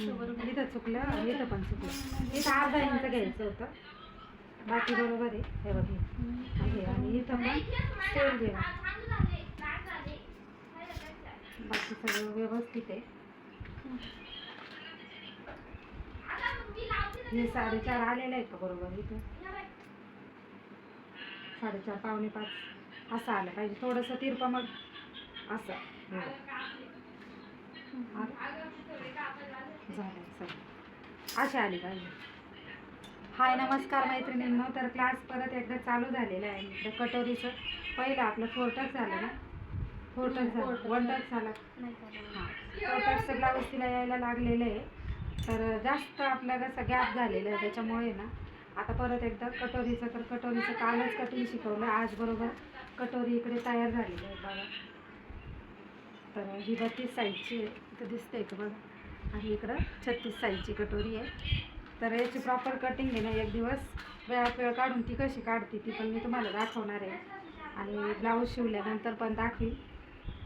इथं चुकलं आणि इथं पण चुकलं. इथं अर्धा इंच घ्यायचं होतं. बाकी बरोबर आहे. हे बघ. हे. आणि इथं पण सेम घे. बाकी सगळं व्यवस्थित आहे. हे साडेचार आलेलं आहे का बरोबर इथं? साडेचार पावणे पाच. असं आलं पाहिजे. थोडंसं तिरपं मग असं. झालं अशी आली पाहिजे. हाय नमस्कार मैत्रिणींनो. तर क्लास परत एकदा चालू झालेला आहे. इकडे कटोरीचं पहिलं आपलं फोर टक झालं ना? फोर टक झालं. वन टक झालं. हां. फोर टकचं ब्लाऊज तिला यायला लागलेलं आहे. तर जास्त आपलं कसं गॅप झालेलं आहे त्याच्यामुळे ना आता परत एकदा कटोरीचं तर कटोरीचं कालच कटिंग शिकवलं. आज बरोबर कटोरी इकडे तयार झालेली आहे बघा. तर ही बत्तीस साईजची आहे. इथं दिसते का बघा? आणि इकडं. छत्तीस साईजची कटोरी आहे. तर याची प्रॉपर कटिंग आहे ना एक दिवस. वेळात वेळ काढून ती कशी काढते ती पण मी तुम्हाला दाखवणार आहे. आणि ब्लाऊज शिवल्यानंतर पण दाखवील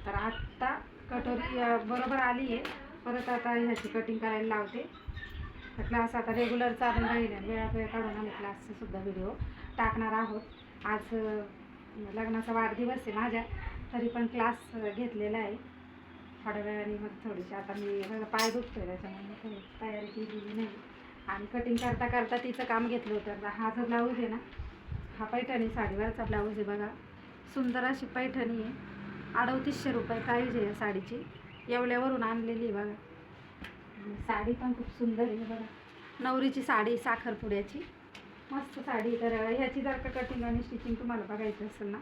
तर आत्ता कटोरी बरोबर आली आहे. परत आता ह्याची कटिंग करायला लावते. तर क्लास आता रेग्युलर चालून राहील आणि वेळात वेळ काढून आम्ही क्लासचा सुद्धा व्हिडिओ टाकणार आहोत. आज लग्नाचा वाढदिवस आहे माझ्या. तरी पण क्लास घेतलेला आहे. थोड्या वेळाने मग थोडीशी. आता मी माझा पाय दुखतोय त्याच्यामुळे थोडी तयारी केलेली नाही. आणि कटिंग करता करता तिचं काम घेतलं होतं. आता हा जो ब्लाऊज आहे ना हा पैठणी साडीवरचा ब्लाऊज आहे बघा. सुंदर अशी पैठणी आहे. अडतीसशे रुपये प्राईज आहे या साडीची. एवढ्यावरून आणलेली आहे बघा. साडी पण खूप सुंदर आहे बघा. नवरीची साडी साखरपुड्याची. मस्त साडी तर ह्याची जर का कटिंग आणि स्टिचिंग तुम्हाला बघायचं असेल ना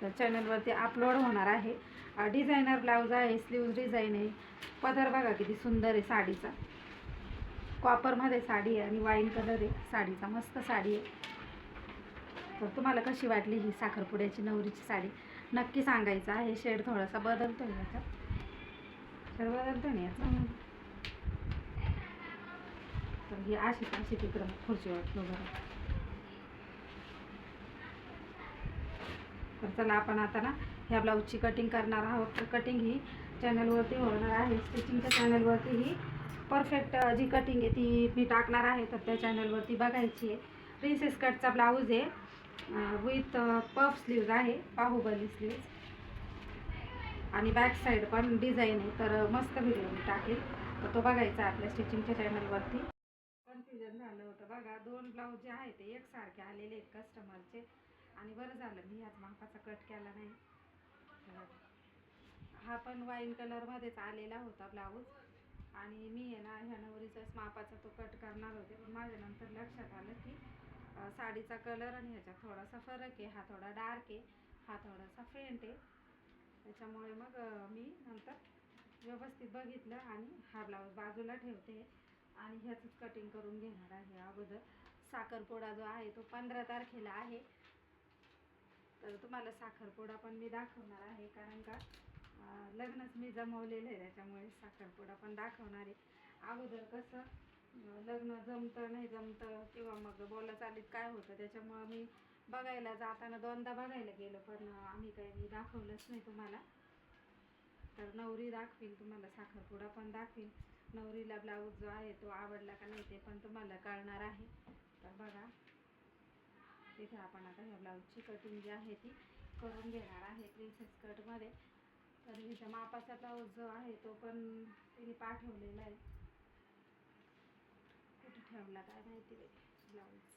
तर चॅनलवरती अपलोड होणार आहे. डिझायनर ब्लाऊज आहे स्लीव्ज डिझाईन आहे. पदर बघा किती सुंदर आहे साडीचा. कॉपरमध्ये साडी आहे आणि वाईन कलर आहे साडीचा. मस्त साडी आहे. तर तुम्हाला कशी वाटली ही साखरपुड्याची नवरीची साडी? नक्की सांगायचं आहे. शेड थोडासा बदलतो आहे याचा शेड बदलतो ना याचा? तर ही अशी अशी तिकडं खुर्चीवर उभं राहा. तर चला आपण आता ना ह्या ब्लाऊजची कटिंग करणार आहोत. तर कटिंग ही चॅनलवरती होणार आहे. स्टिचिंगच्या चॅनलवरती ही परफेक्ट जी कटिंग आहे ती मी टाकणार आहे. तर त्या चॅनलवरती बघायची आहे. प्रिन्सेस कटचा ब्लाऊज आहे. विथ पफ स्लीव्ज आहे. बाहुबली स्लीव्ज आणि बॅक साईड पण डिझाईन आहे. तर मस्त व्हिडिओ मी टाकेल. तर तो बघायचा आपल्या स्टिचिंगच्या चॅनलवरती कन्फ्युजन झालं होतं बघा. दोन ब्लाऊज जे आहे ते एकसारखे आलेले आहेत कस्टमरचे आणि बरं झालं. मी आज मापाचा कट केला नाही. कलर हा पण वाईन कलरमध्येच आलेला होता ब्लाऊज. आणि मी आहे ना ह्या नवरीचाच मापाचा तो कट करणार होते. पण माझ्या नंतर लक्षात आलं की साडीचा कलर आणि ह्याच्यात थोडासा फरक आहे. हा थोडा डार्क आहे हा थोडासा फेंट आहे. त्याच्यामुळे मग मी नंतर व्यवस्थित बघितलं आणि हा ब्लाऊज बाजूला ठेवते. आणि ह्याचंच कटिंग करून घेणार आहे अगोदर. साखरपोडा जो आहे तो पंधरा तारखेला आहे. तर तुम्हाला साखरपुडा पण मी दाखवणार आहे कारण का लग्नच मी जमवलेलं आहे त्याच्यामुळे साखरपुडा पण दाखवणार आहे. अगोदर कसं लग्न जमतं नाही जमतं किंवा मग बोला चालीत काय होतं त्याच्यामुळं मी बघायला जाताना दोनदा बघायला गेलो पण आम्ही काही मी दाखवलंच नाही तुम्हाला. तर नवरी दाखवीन तुम्हाला साखरपुडा पण दाखवीन. नवरीला ब्लाऊज जो आहे तो आवडला का नाही ते पण तुम्हाला कळणार आहे. तर बघा. तिथे आपण आता ह्या ब्लाऊजची कटिंग जी आहे ती करून घेणार आहे प्रिन्सेस कटमध्ये तर हिच्या मापाचा ब्लाऊज जो आहे तो पण तिने पाठवलेला आहे. कुठे ठेवला काय माहिती ब्लाऊज.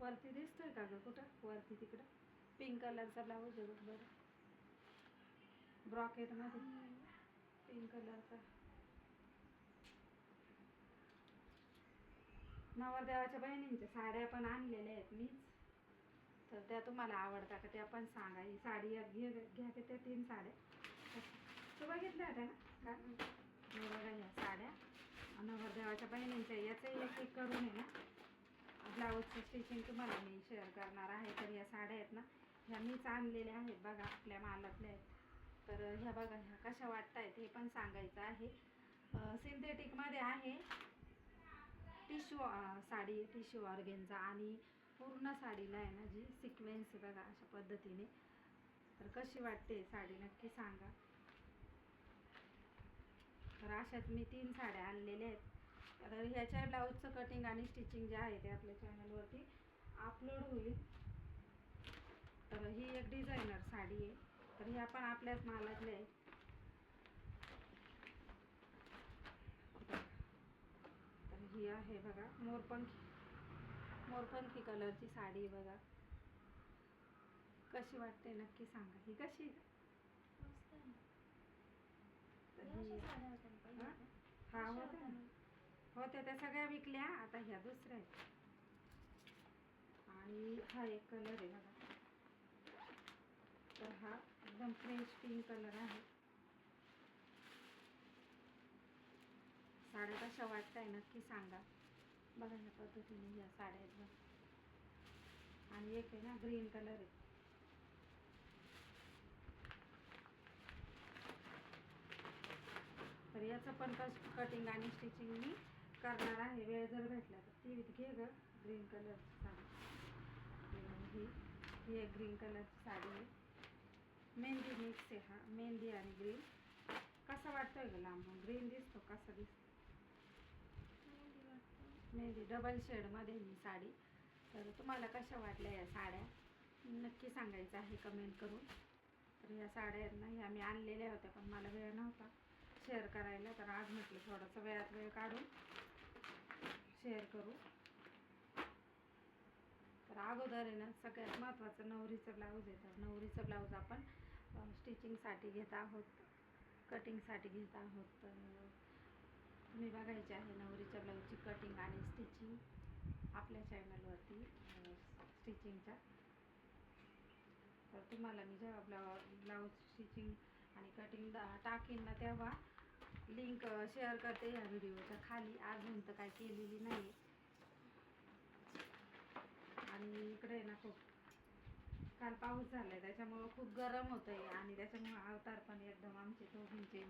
वरती दिसतोय का ग कुठं? वरती तिकडं. पिंक कलरचा ब्लाऊज आहे बरं. ब्रॉकेटमध्ये पिंक कलरचा नवरदेवाच्या बहिणींच्या साड्या पण आणलेल्या आहेत मीच. तर त्या तुम्हाला आवडता का त्या पण सांगा. ही साडी एक घे घ्या की त्या तीन साड्या. तू बघितल्या होत्या ना? का? बघा ह्या साड्या. नवरदेवाच्या बहिणींच्या याचं एक एक करून आहे ना. ब्लाऊजचं स्टिचिंग तुम्हाला मी शेअर करणार आहे. तर या साड्या आहेत ना ह्या मीच आणलेल्या आहेत बघा आपल्या मालातल्या आहेत. तर ह्या बघा ह्या कशा वाटत आहेत हे पण सांगायचं आहे. सिंथेटिकमध्ये आहे. टिश्यू साडी टिश्यू ऑर्गेनचा आणि पूर्ण साडीला आहे ना जी सिक्वेन्स आहे बघा अशा पद्धतीने. तर कशी वाटते साडी नक्की सांगा. तर अशात मी तीन साड्या आणलेल्या आहेत. तर ह्याच्या ब्लाऊजचं कटिंग आणि स्टिचिंग जे आहे ते आपल्या चॅनलवरती अपलोड होईल. तर ही एक डिझायनर साडी आहे. तर ह्या पण आपल्याच मालातल्या आहेत. ही आहे बघा. मोरपंखी. मोरपंखी कलरची साडी आहे बघा. कशी वाटते नक्की सांगा. ही कशी ही होत्या होत्या त्या सगळ्या विकल्या. आता ह्या दुसऱ्या आहेत. आणि हा एक कलर आहे बघा. तर हा एकदम फ्रेश पिंक कलर आहे. साड्या कशा वाटताय नक्की सांगा. बघा ह्या पद्धतीने या साड्या आहेत बघा. आणि एक आहे ना ग्रीन कलर आहे. तर याचं पण कस कटिंग आणि स्टिचिंग मी करणार आहे. वेळ जर भेटला तर ती घे ग ग्रीन कलरची साडी. ही ही एक ग्रीन कलरची साडी आहे. मेहंदी मिक्स आहे हा मेहंदी आणि ग्रीन कसा वाटतोय ग लांबून? ग्रीन दिसतो कसा दिसतो? मेहंदी डबल शेडमध्ये ही साडी. तर तुम्हाला कशा वाटल्या या साड्या? नक्की सांगायचं आहे कमेंट करून. तर या साड्या आहेत ना ह्या मी आणलेल्या होत्या पण मला वेळ नव्हता शेअर करायला. तर आज म्हटलं थोडंसं वेळात वेळ काढून शेअर करू. तर अगोदर आहे ना सगळ्यात महत्त्वाचं नवरीचं ब्लाऊज आहे. तर नवरीचं ब्लाऊज आपण स्टिचिंगसाठी घेत आहोत कटिंगसाठी घेत आहोत. तर तुम्ही बघायचे आहे. नवरीच्या ब्लाऊजची कटिंग आणि स्टिचिंग आपल्या चॅनलवरती स्टिचिंगच्या तर तुम्हाला मी जेव्हा ब्लाउ ब्लाऊज स्टिचिंग आणि कटिंग टाकीन ना तेव्हा लिंक शेअर करते या व्हिडिओच्या खाली. अजून तर काय केलेली नाही आणि इकडे आहे ना खूप काल पाऊस झाला आहे त्याच्यामुळं खूप गरम होतं आहे आणि त्याच्यामुळं अवतार पण एकदम आमचे दोघींचे.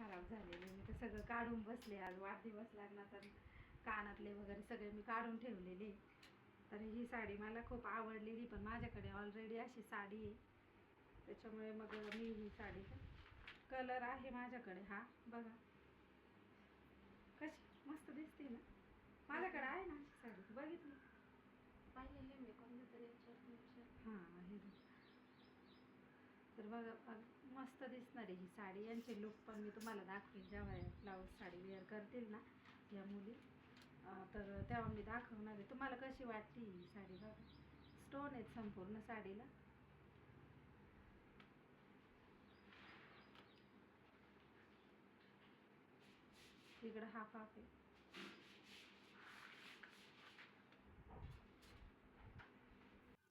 खराब झालेले. मी ते सगळं काढून बसले आज. वाढदिवस लागला तर कानातले वगैरे सगळे मी काढून ठेवलेले. तर ही साडी मला खूप आवडलेली पण माझ्याकडे ऑलरेडी अशी साडी आहे. त्याच्यामुळे मग मी ही साडी कलर आहे माझ्याकडे. हा बघा. कशी? मस्त दिसते ना. माझ्याकडे आहे ना अशी साडी. बघितली? तरी हां. तर बघा मस्त दिसणार आहे ही साडी. यांचे लुक पण मी तुम्हाला दाखवेन. जेव्हा ब्लाऊज साडी वेअर करतील ना या मुली तर तेव्हा मी दाखवणार आहे. तुम्हाला कशी वाटते ही साडी बघा. स्टोन आहेत संपूर्ण साडीला. तिकडं हाफ हाफ आहे.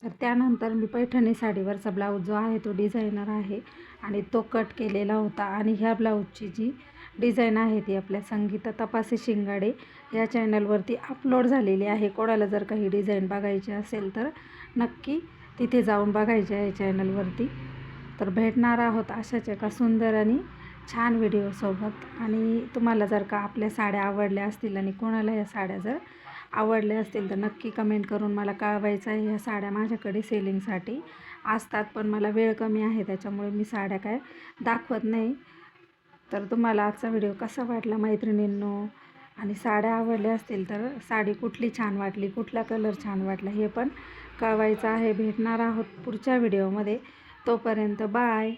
तर त्यानंतर मी पैठणी साडीवरचा ब्लाऊज जो आहे तो डिझायनर आहे आणि तो कट केलेला होता आणि ह्या ब्लाऊजची जी डिझाईन आहे ती आपल्या संगीता तपासे शिंगाडे या चॅनलवरती अपलोड झालेली आहे. कोणाला जर काही डिझाईन बघायची असेल तर नक्की तिथे जाऊन बघायचे आहे चॅनलवरती. तर भेटणार आहोत अशाच एका सुंदर आणि छान व्हिडिओसोबत. आणि तुम्हाला जर का आपल्या साड्या आवडल्या असतील आणि कोणाला या साड्या जर आवडले असतील तर नक्की कमेंट करून मला कळवायचं आहे. ह्या साड्या माझ्याकडे सेलिंगसाठी असतात पण मला वेळ कमी आहे त्याच्यामुळे मी साड्या काय दाखवत नाही. तर तुम्हाला आजचा व्हिडिओ कसा वाटला मैत्रिणींनो? आणि साड्या आवडल्या असतील तर साडी कुठली छान वाटली कुठला कलर छान वाटला हे पण कळवायचं आहे. भेटणार आहोत पुढच्या व्हिडिओमध्ये तोपर्यंत बाय